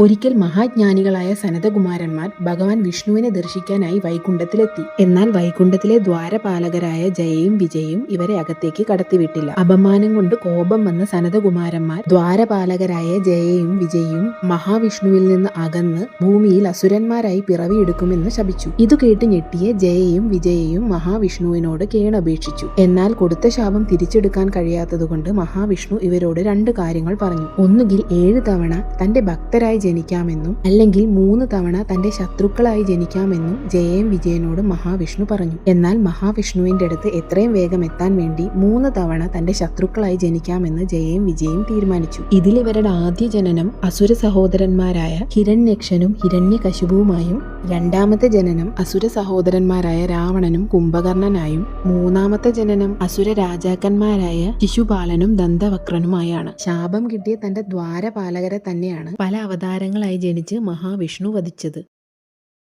ഒരിക്കൽ മഹാജ്ഞാനികളായ സനതകുമാരന്മാർ ഭഗവാൻ വിഷ്ണുവിനെ ദർശിക്കാനായി വൈകുണ്ഠത്തിലെത്തി. എന്നാൽ വൈകുണ്ഠത്തിലെ ദ്വാരപാലകരായ ജയയും വിജയും ഇവരെ അകത്തേക്ക് കടത്തിവിട്ടില്ല. അപമാനം കൊണ്ട് കോപം വന്ന സനതകുമാരന്മാർ ദ്വാരപാലകരായ ജയയും വിജയും മഹാവിഷ്ണുവിൽ നിന്ന് അകന്ന് ഭൂമിയിൽ അസുരന്മാരായി പിറവിയെടുക്കുമെന്ന് ശപിച്ചു. ഇത് കേട്ട് ഞെട്ടിയ ജയയും വിജയയും മഹാവിഷ്ണുവിനോട് കേണപേക്ഷിച്ചു. എന്നാൽ കൊടുത്ത ശാപം തിരിച്ചെടുക്കാൻ കഴിയാത്തതുകൊണ്ട് മഹാവിഷ്ണു ഇവരോട് രണ്ട് കാര്യങ്ങൾ പറഞ്ഞു. ഒന്നുകിൽ ഏഴ് തവണ തന്റെ ഭക്തരായി ജനിക്കാമെന്നും അല്ലെങ്കിൽ മൂന്ന് തവണ തന്റെ ശത്രുക്കളായി ജനിക്കാമെന്നും ജയം വിജയനോട് മഹാവിഷ്ണു പറഞ്ഞു. എന്നാൽ മഹാവിഷ്ണുവിന്റെ അടുത്ത് എത്രയും വേഗം എത്താൻ വേണ്ടി മൂന്ന് തവണ തന്റെ ശത്രുക്കളായി ജനിക്കാമെന്ന് ജയയും വിജയും തീരുമാനിച്ചു. ഇതിൽ ഇവരുടെ ആദ്യ ജനനം അസുര സഹോദരന്മാരായ ഹിരണ്യക്ഷനും ഹിരണ്യകശുപുവുമായും രണ്ടാമത്തെ ജനനം അസുര സഹോദരന്മാരായ രാവണനും കുംഭകർണനായും മൂന്നാമത്തെ ജനനം അസുര രാജാക്കന്മാരായ ശിശുപാലനും ദന്തവക്രനുമായാണ്. ശാപം കിട്ടിയ തന്റെ ദ്വാരപാലകരെ തന്നെയാണ് പല അവതാരങ്ങളായി ജനിച്ച് മഹാവിഷ്ണു വധിച്ചത്.